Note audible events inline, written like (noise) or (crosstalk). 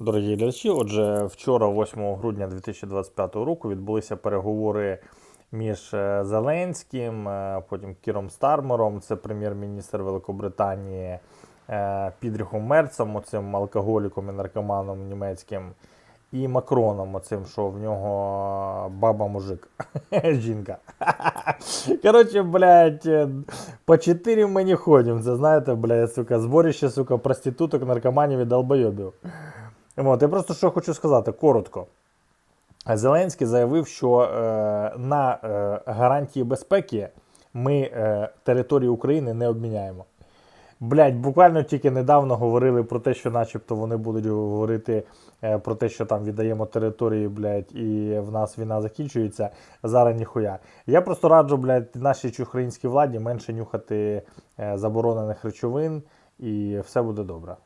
Дорогі глядачі, отже, вчора, 8 грудня 2025 року, відбулися переговори між е, Зеленським, е, потім Кіром Стармером, це прем'єр-міністр Великобританії, е, Підріхом Мерцем, оцим алкоголіком і наркоманом німецьким, і Макроном, оцим, що в нього баба-мужик, (laughs) жінка. (laughs) Коротше, блядь, по чотири ми не ходимо. Це знаєте, блядь, сука, зборище, сука, проституток, наркоманів і долбойобів. От, я просто що хочу сказати коротко. Зеленський заявив, що е, на е, гарантії безпеки ми е, територію України не обміняємо. Блять, буквально тільки недавно говорили про те, що начебто вони будуть говорити е, про те, що там віддаємо території, блядь, і в нас війна закінчується. Зараз ніхуя. Я просто раджу, блядь, нашій українській владі менше нюхати е, заборонених речовин, і все буде добре.